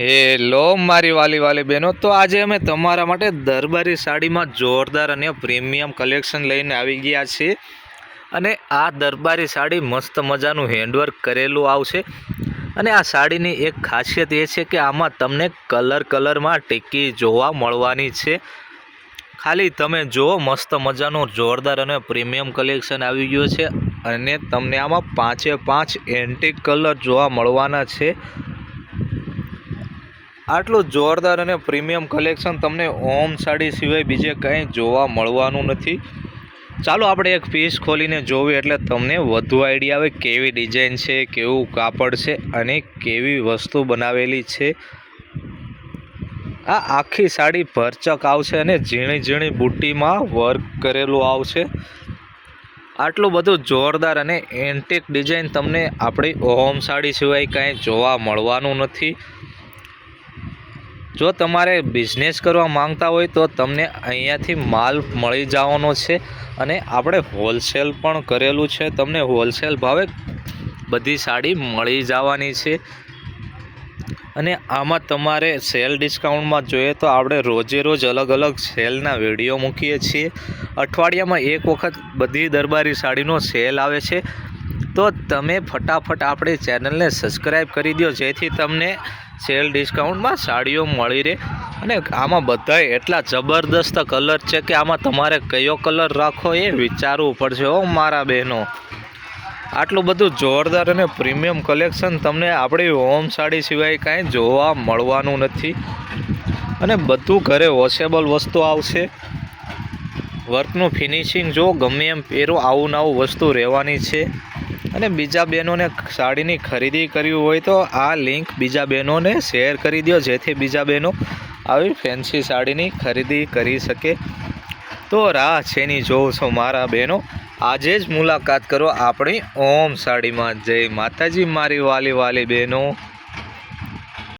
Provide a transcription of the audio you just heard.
Hello મારી વાલી વાલી બહેનો, તો આજે અમે તમારા માટે દરબારી સાડીમાં જોરદાર અને પ્રીમિયમ કલેક્શન લઈને આવી ગયા છીએ. અને આ દરબારી સાડી મસ્ત મજાનું હેન્ડવર્ક કરેલું આવશે. અને આ સાડીની એક ખાસિયત એ છે કે આમાં તમને કલર કલરમાં ટીકી જોવા મળવાની છે. ખાલી તમે જુઓ, મસ્ત મજાનું જોરદાર અને પ્રીમિયમ કલેક્શન આવી ગયું છે. અને તમને આમાં પાંચે પાંચ એન્ટિક કલર જોવા મળવાના છે. આટલું જોરદાર અને પ્રીમિયમ કલેક્શન તમને ઓમ સાડી સિવાય બીજે કંઈ જોવા મળવાનું નથી. ચાલો આપણે એક પીસ ખોલીને જોવી એટલે તમને વધુ આઈડિયા આવે કેવી ડિઝાઇન છે, કેવું કાપડ છે અને કેવી વસ્તુ બનાવેલી છે. આ આખી સાડી ભરચક આવશે અને ઝીણી ઝીણી બુટ્ટીમાં વર્ક કરેલું આવશે. આટલું બધું જોરદાર અને એન્ટિક ડિઝાઇન તમને આપણી ઓમ સાડી સિવાય કાંઈ જોવા મળવાનું નથી. જો તમારે બિઝનેસ કરવા માંગતા હોય તો તમને અહીંયાથી માલ મળી જવાનો છે અને આપણે હોલસેલ પણ કરેલું છે. તમને હોલસેલ ભાવે બધી સાડી મળી જવાની છે. અને આમાં તમારે સેલ ડિસ્કાઉન્ટમાં જોઈએ તો આપણે રોજે રોજ અલગ અલગ સેલના વીડિયો મૂકીએ છીએ. અઠવાડિયામાં એક વખત બધી દરબારી સાડીનો સેલ આવે છે. તો તમે ફટાફટ આપણી ચેનલને સબસ્ક્રાઈબ કરી દો જેથી તમને સેલ ડિસ્કાઉન્ટમાં સાડીઓ મળી રહે. અને આમાં બધાય એટલા જબરદસ્ત કલર છે કે આમાં તમારે કયો કલર રાખો એ વિચારવું પડશે ઓ મારા બહેનો. આટલું બધું જોરદાર અને પ્રીમિયમ કલેક્શન તમને આપણી હોમ સાડી સિવાય કાંઈ જોવા મળવાનું નથી. અને બધું ઘરે વોશેબલ વસ્તુ આવશે. વર્કનું ફિનિશિંગ જો ગમે એમ પહેરો આવું ને આવું વસ્તુ રહેવાની છે. અને બીજા બહેનોને સાડીની ખરીદી કરવી હોય તો આ લિંક બીજા બહેનોને શેર કરી દો જેથી બીજા બહેનો આવી ફેન્સી સાડીની ખરીદી કરી શકે. તો રાહ છેની જોઉં છો મારા બહેનો? આજે જ મુલાકાત કરો આપણી ઓમ સાડીમાં. જય માતાજી, મારી વાલી વાલી બહેનો.